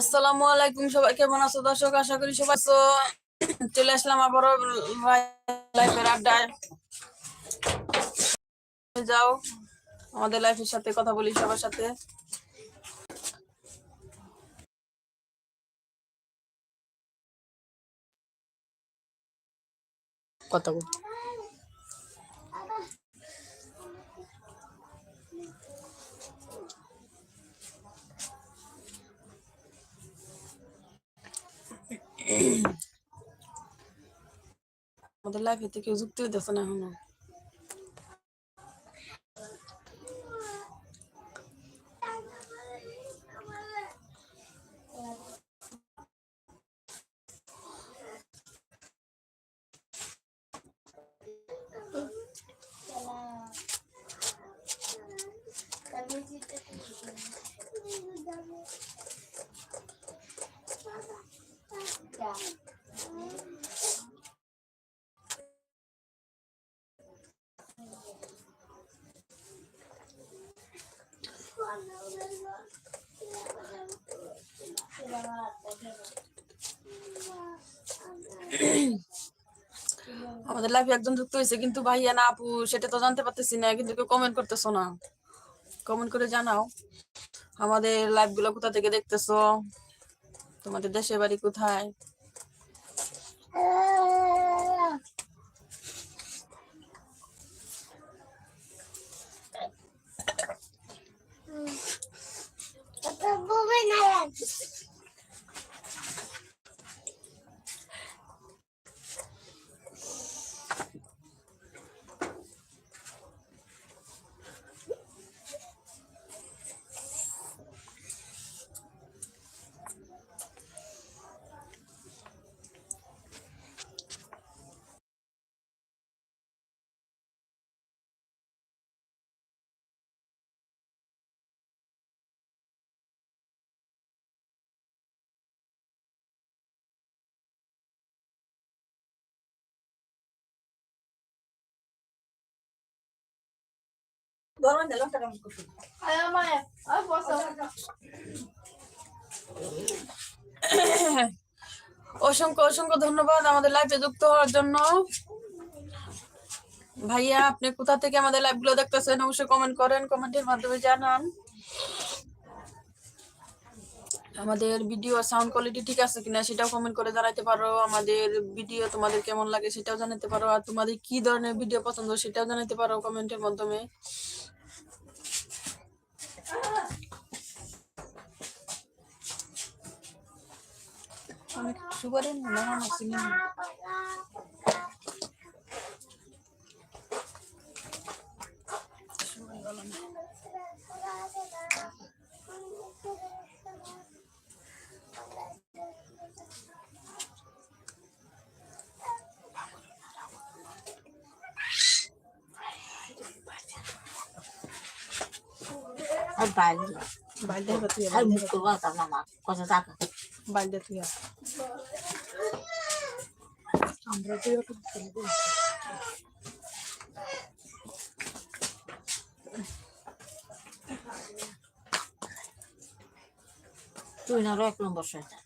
আসসালামু আলাইকুম, সবাই কেমন আছো? দর্শক, আশা করি সবাই আছো চলে আসলাম লাইফের আড্ডায়। যাও, আমাদের লাইফের সাথে কথা বলি সবার সাথে। কথা বল। আমাদের লাইফে থেকে যুক্ত হইতেছে না এখনও আমাদের লাইফে একজন যুক্ত হয়েছে কিন্তু ভাইয়া না আপু সেটা তো জানতে পারতেছি না কিন্তু কেউ কমেন্ট করতেছো না কমেন্ট করে জানাও আমাদের লাইভগুলো কোথা থেকে দেখতেছো তোমাদের দেশের বাড়ি কোথায় অসংখ্য অসংখ্য ধন্যবাদ আমাদের লাইভে যুক্ত হওয়ার জন্য। ভাইয়া, আপনি কোথা থেকে আমাদের লাইভগুলো দেখতেছেন? অবশ্যই কমেন্ট করেন কমেন্টের মাধ্যমে জানান। আমাদের ভিডিও সাউন্ড কোয়ালিটি ঠিক আছে কিনা সেটাও কমেন্ট করে জানাতে পারো। আমাদের ভিডিও তোমাদের কেমন লাগে সেটাও জানাতে পারো। আর তোমাদের কি ধরনের ভিডিও পছন্দ সেটাও জানাতে পারো কমেন্টের মাধ্যমে। অনেক সুগারের না না। আর বাইরে বাইরে আর মুখ করব মামা কত টাকা? বাইরে তুই আমরা তুই তুই না এক নম্বর শয়তান।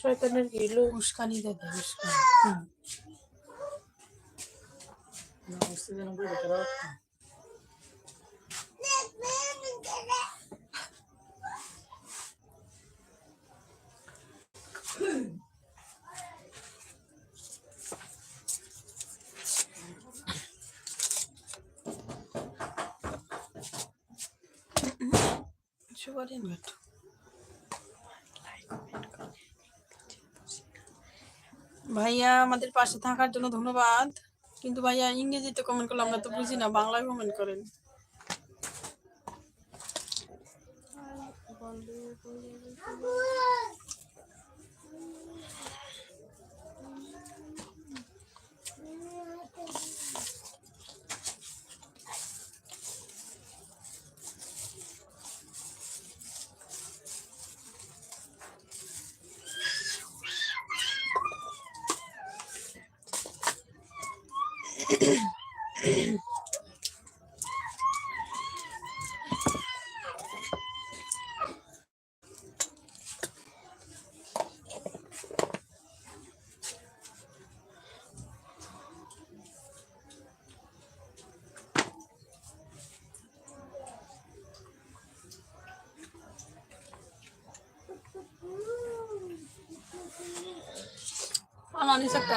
শয়তানের গেলো। উস্কানি দে দে উস্কানি। ভাইয়া, আমাদের পাশে থাকার জন্য ধন্যবাদ। কিন্তু ভাইয়া, ইংরেজিতে কমেন্ট করলে আমরা তো বুঝি না, বাংলায় কমেন্ট করেন। বন্ধু। নিচে একটা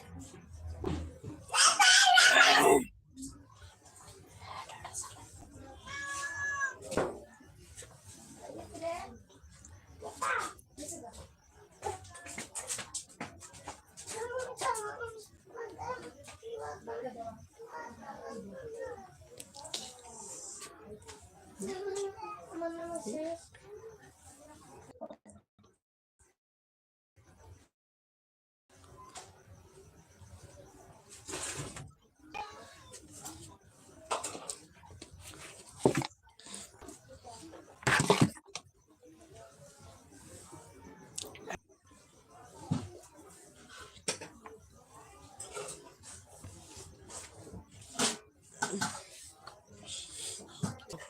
再说が。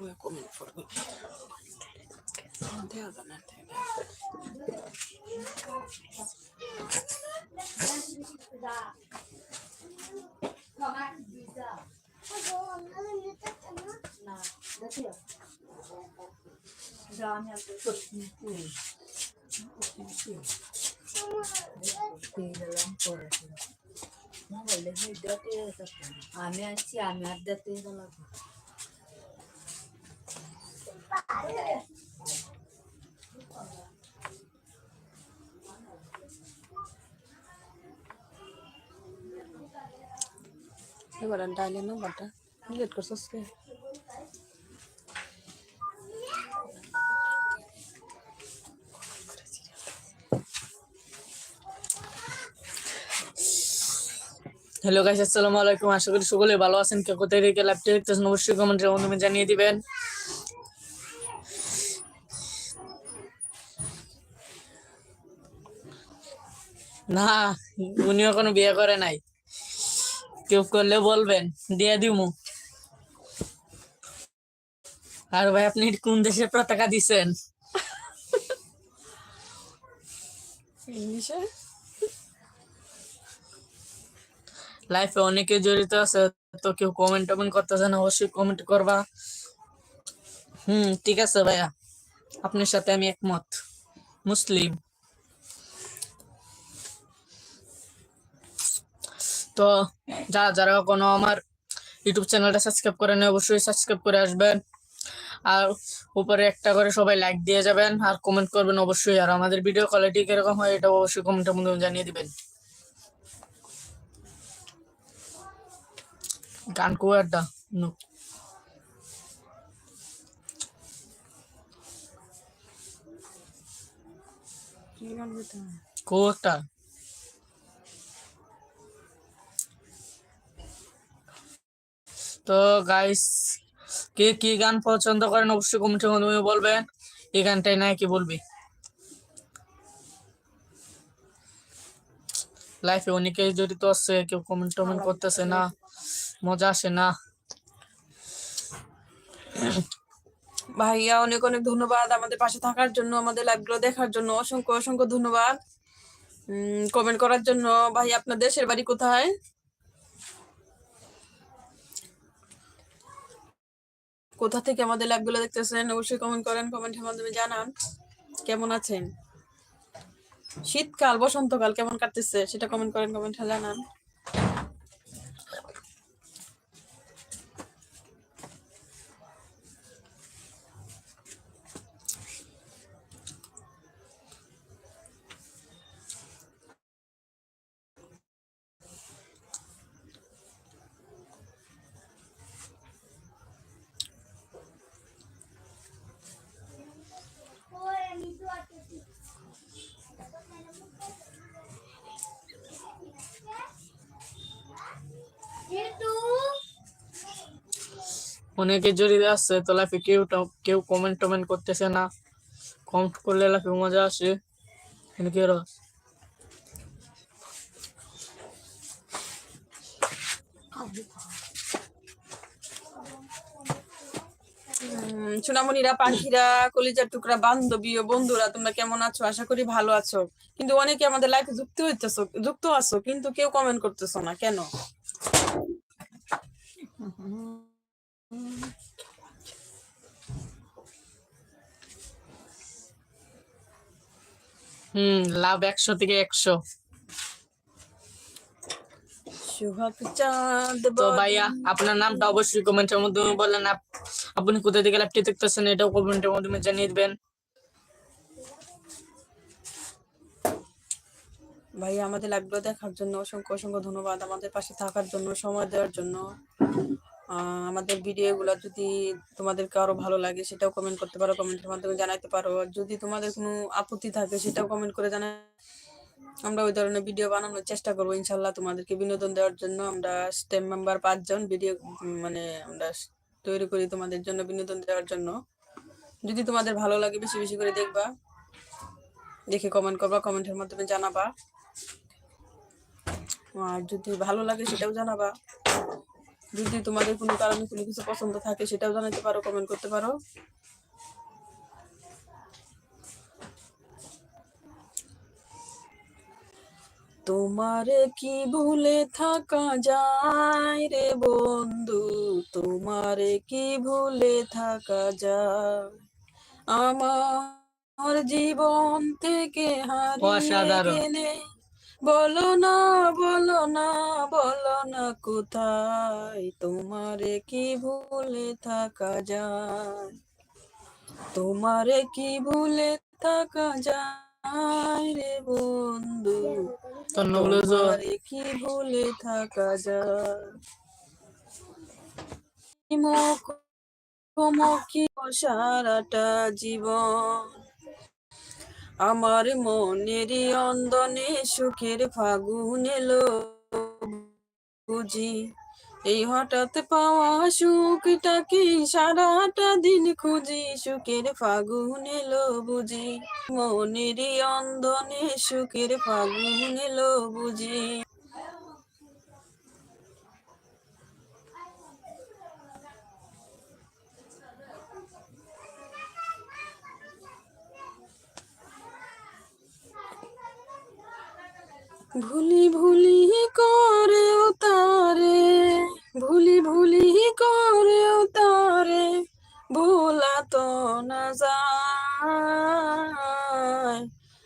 তুই আয়। পান লইয়া সুন্দর রে আমি আছি আমি আর দেখতে লাগবো এবার ডিলিট করছস হ্যালো গাইস আসসালামু আলাইকুম। আশা করি সকলে ভালো আছেন। কে কোথায় থেকে লাইভটা দেখতেছেন অবশ্যই কমেন্টের মাধ্যমে জানিয়ে দিবেন। না উনি এখনও বিয়ে করে নাই। কেউ করলে বলবেন দিয়ে দিমু। আর ভাই আপনি কোন দেশের পতাকা দিছেন? লাইফে অনেকে জড়িত আছে তো কেউ কমেন্ট টমেন্ট করতেছে না অবশ্যই কমেন্ট করবা। হুম, ঠিক আছে ভাইয়া। আপনার সাথে আমি একমত। মুসলিম। তো যারা যারা কোনো আমার ইউটিউব চ্যানেলটা সাবস্ক্রাইব করে নেই, অবশ্যই সাবস্ক্রাইব করে আসবেন। আর উপরে একটা করে সবাই লাইক দিয়ে যাবেন আর কমেন্ট করবেন অবশ্যই। আর আমাদের ভিডিও কোয়ালিটি কীরকম হয় এটা অবশ্যই কমেন্টের মধ্যে জানিয়ে দিবেন। গান কো একটা নো। কো একটা তো গাইস কে কি গান পছন্দ করেন অবশ্যই কমেন্টের মাধ্যমে বলবেন। এই গানটাই নাই কি বলবি লাইফে অনেকেই জড়িত আছে, কেউ কমেন্ট টমেন্ট করতেছে না, মজা আসে না। ভাইয়া, অনেক অনেক ধন্যবাদ আমাদের পাশে থাকার জন্য, আমাদের লাইভগুলো দেখার জন্য। অসংখ্য অসংখ্য ধন্যবাদ। কমেন্ট করার জন্য। ভাই, আপনার দেশের বাড়ি কোথায়? কোথা থেকে আমাদের লাইভগুলো দেখতেছেন? অবশ্যই কমেন্ট করেন কমেন্টের মাধ্যমে জানান। কেমন আছেন? শীতকাল, বসন্তকাল কেমন কাটতেছে? সেটা কমেন্ট করেন কমেন্টে জানান। অনেকে জড়িয়ে আছে, তো লাইফে কেউ কেউ কমেন্ট টমেন্ট করতেছে না। কমেন্ট করলে লাইফে মজা আসে। কিন্তু কি রস সোনামণিরা, পাখিরা, কলিজার টুকরা, বান্ধবী ও বন্ধুরা, তোমরা কেমন আছো? আশা করি ভালো আছো। কিন্তু অনেকে আমাদের লাইফে যুক্ত হইতেছো, যুক্ত আছো, কিন্তু কেউ কমেন্ট করতেছো না। কেন? হুম লাভ একশো থেকে একশো। তো ভাইয়া আপনার নামটা অবশ্যই কমেন্টের মাধ্যমে বলেন। আপ- আপনি কোথা থেকে দেখতেছেন এটাও কমেন্টের মাধ্যমে জানিয়ে দিবেন। ভাই আমাদের লাইভগুলো দেখার জন্য অসংখ্য অসংখ্য ধন্যবাদ। আমাদের পাশে থাকার জন্য সময় দেওয়ার জন্য। আমাদের ভিডিওগুলো যদি তোমাদের কারও ভালো লাগে, সেটাও কমেন্ট করতে পারো কমেন্টের মাধ্যমে জানাতে পারো। যদি তোমাদের কোনো আপত্তি থাকে, সেটাও কমেন্ট করে জানা আমরা ওই ধরনের ভিডিও বানানোর চেষ্টা করব, ইনশাল্লাহ তোমাদেরকে বিনোদন দেওয়ার জন্য। আমরা স্টেম মেম্বার পাঁচজন ভিডিও মানে আমরা তৈরি করি তোমাদের জন্য বিনোদন দেওয়ার জন্য। যদি তোমাদের ভালো লাগে, বেশি বেশি করে দেখবা। দেখে কমেন্ট করবা কমেন্টের মাধ্যমে জানাবা। আর যদি ভালো লাগে, সেটাও জানাবা। যদি তোমাদের কোনো কারণে কোনো কিছু পছন্দ থাকে সেটাও জানাতে পারো কমেন্ট করতে পারো। তোমারে কি ভুলে থাকা যায় রে বন্ধু? তোমারে কি ভুলে থাকা যায়? আমার জীবন থেকে হারিয়ে বলো না বলো না বলো না কোথায় তোমারে কি ভুলে থাকা যায় তোমারে কি ভুলে থাকা যায় রে বন্ধু তোমারে কি ভুলে থাকা যায় মুখোমুখি সারাটা জীবন আমার মনের অন্দনে সুখের ফাগুন এলো বুঝি। এই হঠাৎ পাওয়া সুখটাকে সারাটা দিন খুঁজি সুখের ফাগুন এলো বুঝি। মনের অন্দনে সুখের ফাগুন এলো বুঝি। ভুলি ভুলি করেও তারে, ভুলি ভুলি করেও তারে, ভোলা তো না যায়।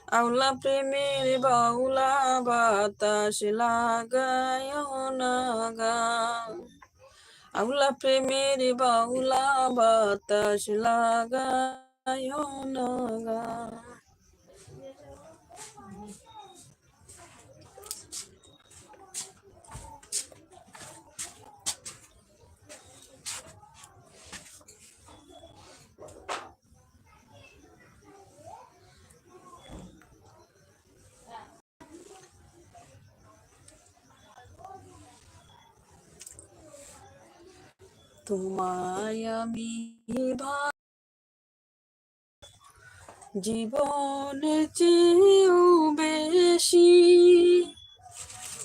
আউলা প্রেমের বাউলা বাতাস লাগায় না আউলা প্রেমের বাউলা বাতাস লাগায় না তোমায় আমি জীবন চেয়েও বেশি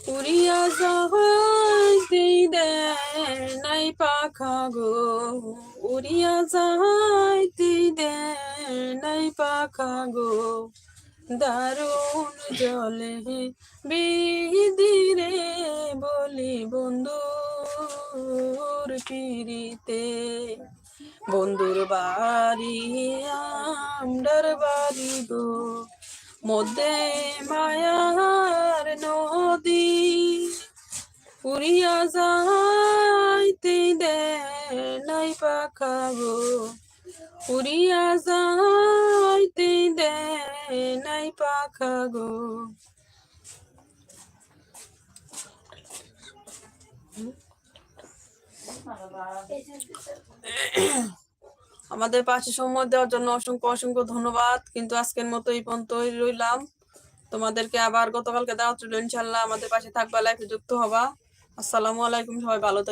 উড়িয়া যাইতেই দেয় নাই পাখা গো। উড়িয়া যাইতেই দেয় নাই পাখা গো। দারুণ জলে বিদিরে বলি বন্ধুর পিড়িতে বন্ধুর বাড়ি আমডার বাড়ি গো। মধ্যে মায়ার নদী, উড়িয়া যাইতে দে নাই পাখা গো। উড়িয়া যাইতে দে নাই পাখা গো আমাদের পাশে সময় দেওয়ার জন্য অসংখ্য অসংখ্য ধন্যবাদ। কিন্তু আজকের মতো এই পর্যন্ত রইলাম। তোমাদেরকে আবার গতকালকে দেওয়া ছিল ইনশাল্লাহ আমাদের পাশে থাকবা, লাইফে যুক্ত হবা। আসসালামু আলাইকুম, সবাই ভালো